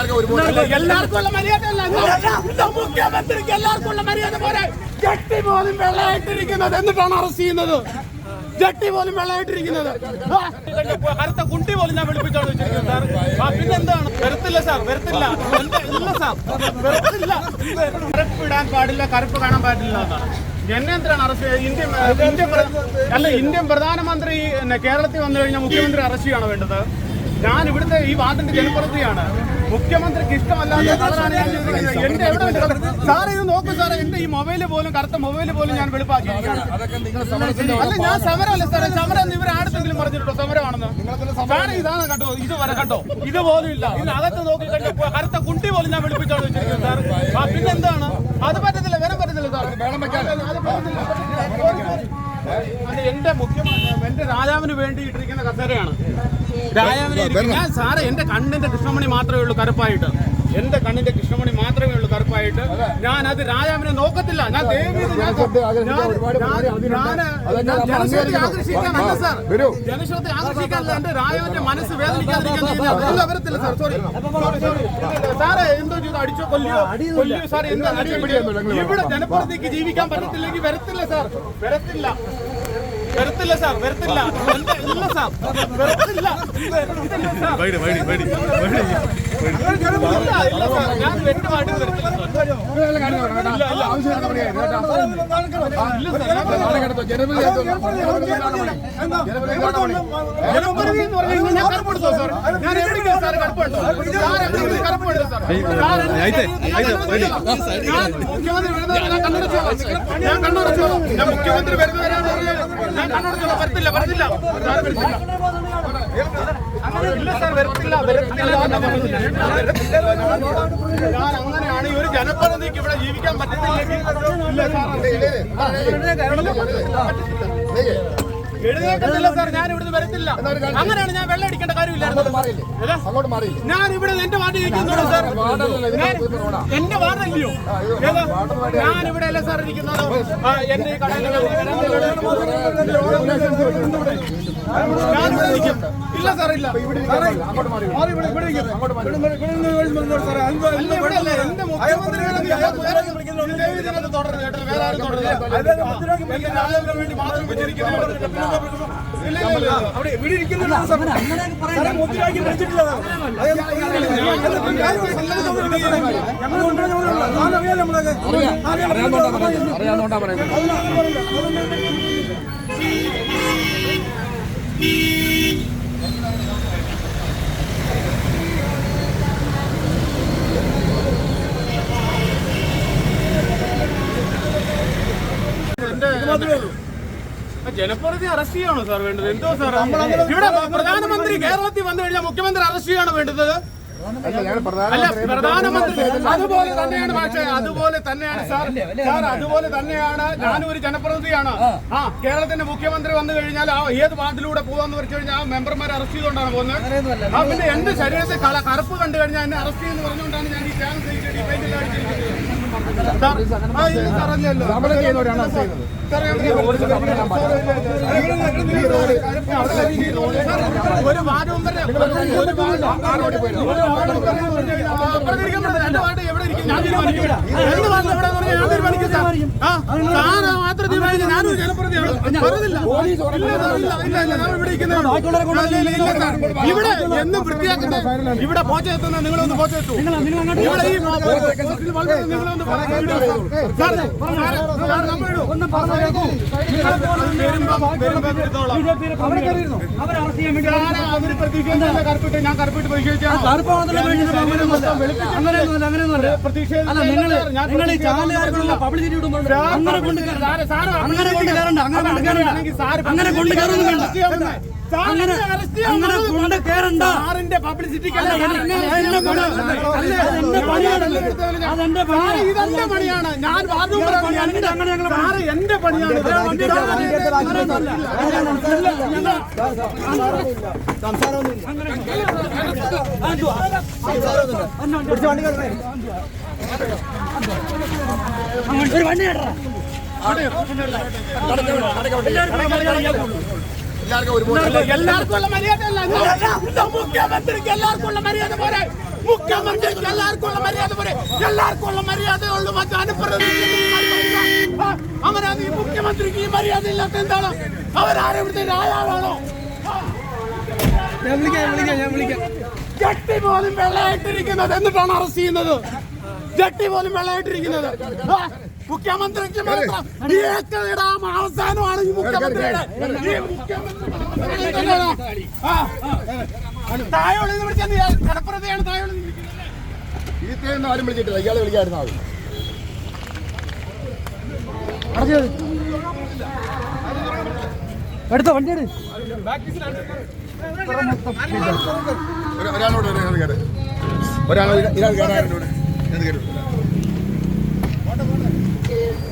എല്ലാവർക്കും ഒരുപോലെ എല്ലാവർക്കും ഉള്ള മര്യാദ അല്ല. മുഖ്യമന്ത്രിക്ക് എല്ലാവർക്കും മര്യാദ പോലെ ജട്ടി പോലും വെള്ളമായിട്ടിരിക്കുന്നത് എന്നിട്ടാണ് അറസ്റ്റ് ചെയ്യുന്നത്. ജട്ടി പോലും വെള്ളമായിട്ടിരിക്കുന്നത്. കറുത്ത കുണ്ടി പോലും ഞാൻ വിളിപ്പിച്ചോണ്ട് വെച്ചിരിക്കുന്നത് സാർ. പിന്നെന്താണ്? വരത്തില്ല സാർ വരത്തില്ല. എന്താ ഇല്ല സാർ വരത്തില്ല. കറുപ്പ് ഇടാൻ പാടില്ല കറുപ്പ് കാണാൻ പാടില്ല എന്നാണ്. എന്നെ എന്തിനാണ് അറസ്റ്റ്? ഇന്ത്യൻ ഇന്ത്യൻ പ്ര- അല്ല ഇന്ത്യൻ പ്രധാനമന്ത്രി കേരളത്തിൽ വന്നു കഴിഞ്ഞാൽ മുഖ്യമന്ത്രി അറസ്റ്റ് ചെയ്യാണോ വേണ്ടത്? ഞാൻ ഇവിടുത്തെ ഈ വാർഡിന്റെ ജനപ്രതിയാണ് മുഖ്യമന്ത്രിക്ക് ഇഷ്ടമല്ലാത്ത കളറാണ് ഞാൻ. എന്റെ എവിടെ സാറേ ഇത് നോക്കൂ സാറെ എന്റെ ഈ മൊബൈൽ പോലും കറുത്ത മൊബൈൽ പോലും ഞാൻ വെളുപ്പാക്കിയിരിക്കുകയാണ്. സമരത്തിന്റെ അല്ല ഞാൻ സമരമല്ല സാറേ സമരം എന്ന് ഇവർ ആടുത്തെങ്കിലും പറഞ്ഞിട്ടുണ്ടോ? സമരമാണെന്ന്. സാറേ ഇതാണ് കേട്ടോ ഇത് വരെ കേട്ടോ. ഇത് പോലും ഇല്ല. ഇതിനകത്ത് നോക്കി കണ്ടോ കറുത്ത കുണ്ടി പോലും ഞാൻ വിളിപ്പിച്ചോണ്ട് സാർ ആ പിന്നെന്താണ്? അത് പറ്റത്തില്ല വരാൻ പറ്റത്തില്ല സാർ. അത് പറ്റത്തില്ല. അത് എന്റെ മുഖ്യമന്ത്രി എന്റെ രാജാവിന് വേണ്ടി ഇട്ടിരിക്കുന്ന കസേരയാണ്. രാജാവിനെ ഞാൻ സാറേ എന്റെ കണ്ണിന്റെ കൃഷ്ണമണി മാത്രമേ ഉള്ളൂ കറുപ്പായിട്ട്. എന്റെ കണ്ണിന്റെ കൃഷ്ണമണി മാത്രമേ ഉള്ളൂ കറുപ്പായിട്ട്. ഞാൻ അത് രാജാവിനെ നോക്കത്തില്ല. ഞാൻ ജനശ്രദ്ധ. ആകർഷിക്കാനല്ല എന്റെ രാജാവിന്റെ മനസ്സ് വേദനിക്കാതിരിക്കാൻ വരത്തില്ല സാർ. സോറി സോറി സാറേ എന്തോ ചെയ്തു? അടിച്ചോ? കൊല്ലിയോ? കൊല്ലിയോ സാർ എന്താ ഇവിടെ ജനപ്രതിക്ക് ജീവിക്കാൻ പറ്റത്തില്ലെങ്കിൽ വരത്തില്ല സാർ. വരത്തില്ല. വരത്തില്ല സാർ വരത്തില്ല. ഇല്ല സാർ വരത്തില്ല. വരത്തില്ല സാർ ഇല്ല ഇല്ല സാർ ഞാൻ വ്യക്തമായിട്ട് വരത്തില്ല ഞാൻ മുഖ്യമന്ത്രി വരുന്നത് ഞാൻ വരത്തില്ല, വരത്തില്ല. ഇല്ല സാർ വരത്തില്ല വരത്തില്ല ഞാൻ അങ്ങനെയാണ് ഈ ഒരു ജനപ്രതിനിധിക്ക് ഇവിടെ ജീവിക്കാൻ പറ്റത്തില്ല സാർ ഞാൻ ഇവിടുന്ന് വരത്തില്ല. അങ്ങനെയാണ് ഞാൻ വെള്ളം അടിക്കേണ്ട കാര്യമില്ലായിരുന്നു. ഞാൻ ഇവിടെ എന്റെ വാർഡ് ഇരിക്കുന്നുള്ളൂ സാർ. എന്റെ വാർഡല്ലയോ? ഞാൻ ഇവിടെ അല്ല സാർ ഇരിക്കുന്നത്? എന്റെ കടയിൽ ഇല്ല സാറേ ഇല്ല അങ്ങോട്ട് മാറി. അവിടെ ഇവിടെ സാർ. അറിയാവുന്നോണ്ടാ പറയുന്നത് അറിയാവുന്നോണ്ടാ പറയുന്നത് എന്റെ ജനപ്രതി അറസ്റ്റ് ചെയ്യണോ സാർ വേണ്ടത്? എന്തോ സാർ? ഇവിടെ പ്രധാനമന്ത്രി കേരളത്തിൽ വന്നു കഴിഞ്ഞാൽ മുഖ്യമന്ത്രി അറസ്റ്റ് ചെയ്യണോ വേണ്ടത്. അല്ല പ്രധാനമന്ത്രി അതുപോലെ തന്നെയാണ് പക്ഷേ അതുപോലെ തന്നെയാണ് സാർ സാർ അതുപോലെ തന്നെയാണ് ഞാനും ഒരു ജനപ്രതിനിധിയാണ് ആ കേരളത്തിന്റെ മുഖ്യമന്ത്രി വന്നു കഴിഞ്ഞാൽ ആ ഏത് വാർഡിലൂടെ പോകാന്ന് വെച്ച് കഴിഞ്ഞാൽ ആ മെമ്പർമാരെ അറസ്റ്റ് ചെയ്തുകൊണ്ടാണ് പോകുന്നത് ആ പിന്നെ എന്റെ ശരീരത്തെ കള കറുപ്പ് കണ്ടു കഴിഞ്ഞാൽ എന്നെ അറസ്റ്റ് ചെയ്യുന്നു പറഞ്ഞുകൊണ്ടാണ് ഞാൻ ഈ ചാനൽ അടിച്ചിരിക്കുന്നത് സാർ, ഒരു വാർഡും. എന്റെ എവിടെ? ഞാൻ തീരുമാനിക്കും. എവിടെ ഞാൻ തീരുമാനിക്കും മാത്രം തീരുമാനിക്കും. ഞാനൊരു ജനപ്രതിയാണ്. ഇവിടെ എന്നും വൃത്തിയാക്കുന്ന ഇവിടെ പോച്ചെത്തുന്ന നിങ്ങളൊന്ന് പോച്ച എത്തൂ. ഇവിടെ ഈ നിങ്ങളൊന്ന് അവർ കറുപ്പിട്ട് ഞാൻ കറുപ്പിട്ട് നിങ്ങൾ നിങ്ങൾ ഈ ചാനലുകാർക്കുള്ള പബ്ലിസിറ്റി അങ്ങനെ കൊണ്ട് അങ്ങനെ കൊണ്ട് കയറണ്ട അങ്ങനെ അങ്ങനെ കൊണ്ട് കയറൊന്നും വേണ്ട അങ്ങനെ അങ്ങനെ കൊണ്ട് കയറണ്ട സാറിന്റെ പബ്ലിസിറ്റിക്ക് അതെന്റെ പണിയാണ്. ഇതെന്റെ പണിയാണ് ഞാൻ വാർഡ്. അങ്ങനെ ഞങ്ങൾ സാറ് എന്റെ പണിയാണ്. അങ്ങനെയൊന്നുമല്ല. ഒരു വണ്ടി കേട്ടോ എല്ലാവർക്കും ഉള്ള മുഖ്യമന്ത്രിക്ക് എല്ലാവർക്കും ഉള്ള മര്യാദ മുഖ്യമന്ത്രിക്ക് എല്ലാവർക്കും ഉള്ള മര്യാദ എല്ലാവർക്കും ഉള്ള മുഖ്യമന്ത്രിക്ക് ഞാൻ വിളിക്കാം ഞാൻ വിളിക്കാം ജട്ടി പോലും വെള്ളമായിട്ടിരിക്കുന്നത് എന്നിട്ടാണ് അറസ്റ്റ് ചെയ്യുന്നത്? ജട്ടി പോലും വെള്ളമായിട്ടിരിക്കുന്നത് മുഖ്യമന്ത്രിക്ക് മാത്രം ഈ ഏക്കറിടാം അവസാനമാണ് ഈ മുഖ്യമന്ത്രിയുടെ മുഖ്യമന്ത്രി. തായോളി കടപ്പുറത്തെയാണ് തായോളി ആരും വിളിച്ചിട്ടില്ല ഇയാളെ വിളിക്കായിരുന്നു എടുത്തോ വണ്ടി എടു ഒരാളോട് ഒരാൾ ഒരു ഒരാളോട് ഒരാൾ ഇയാൾ കയറാനോട് എന്ത് കയറും